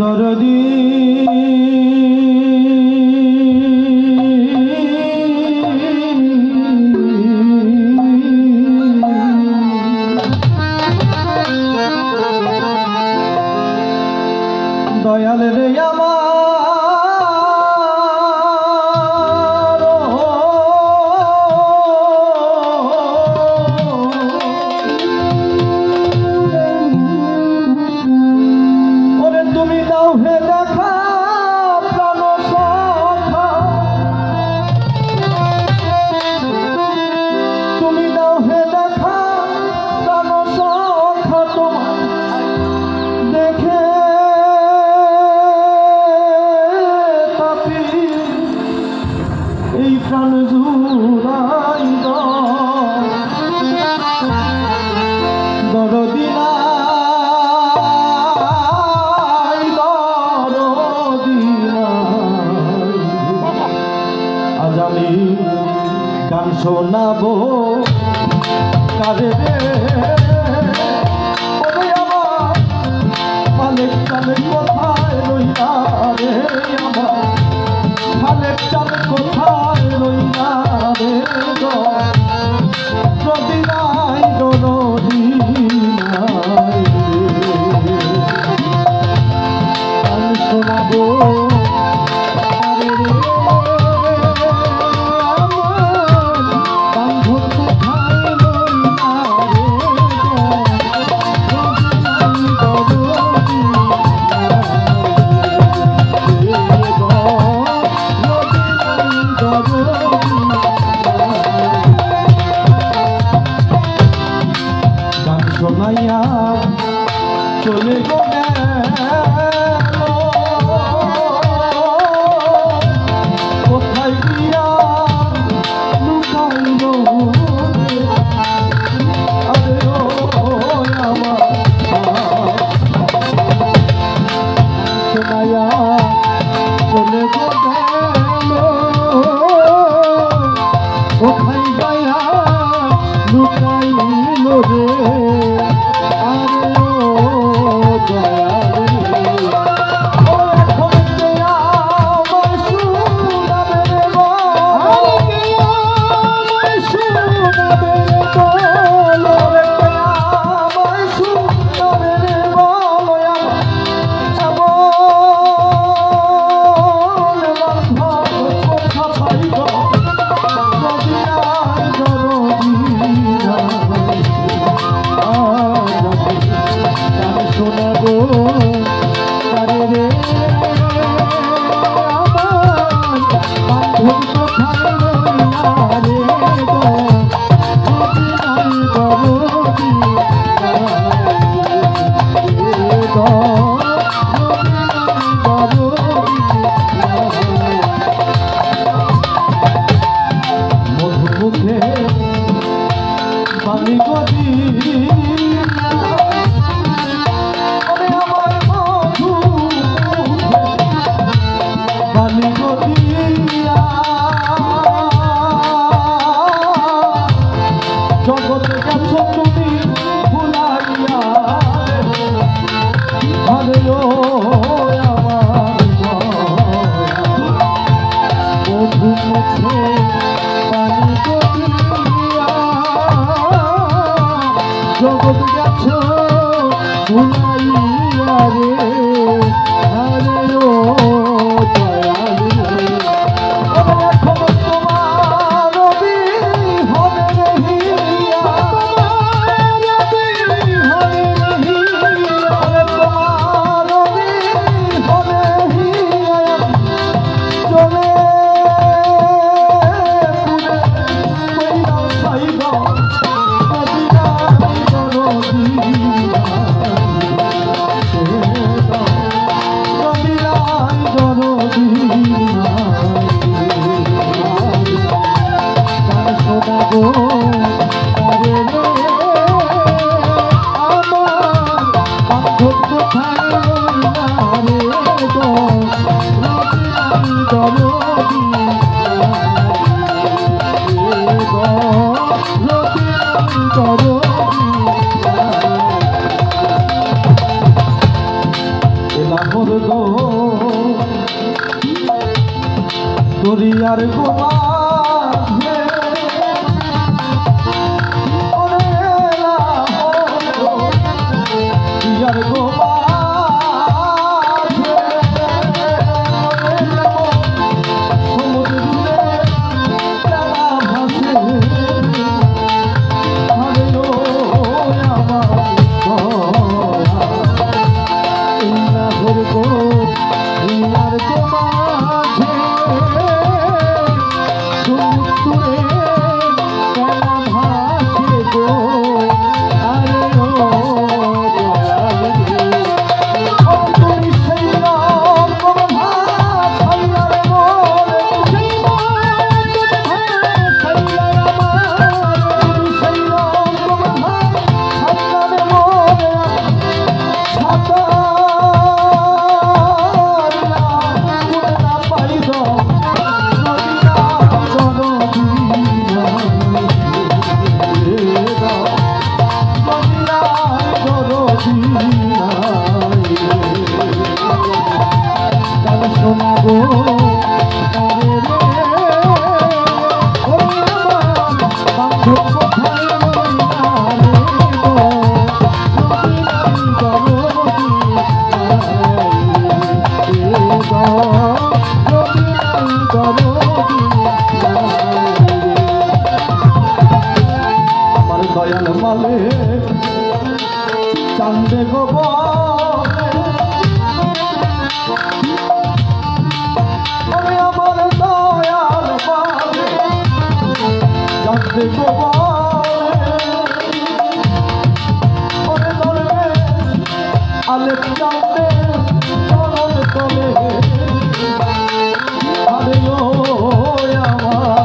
দরদী। শোনাবো। কারে আমার মালিক চালে কোথায় রইলা রে? আমার কোথায় রইলা রে vai তব Oh. আমার দয়াল মালে চান্দে গোব আমার দয়াল মালে চান্দে গোবা আলেপ আমার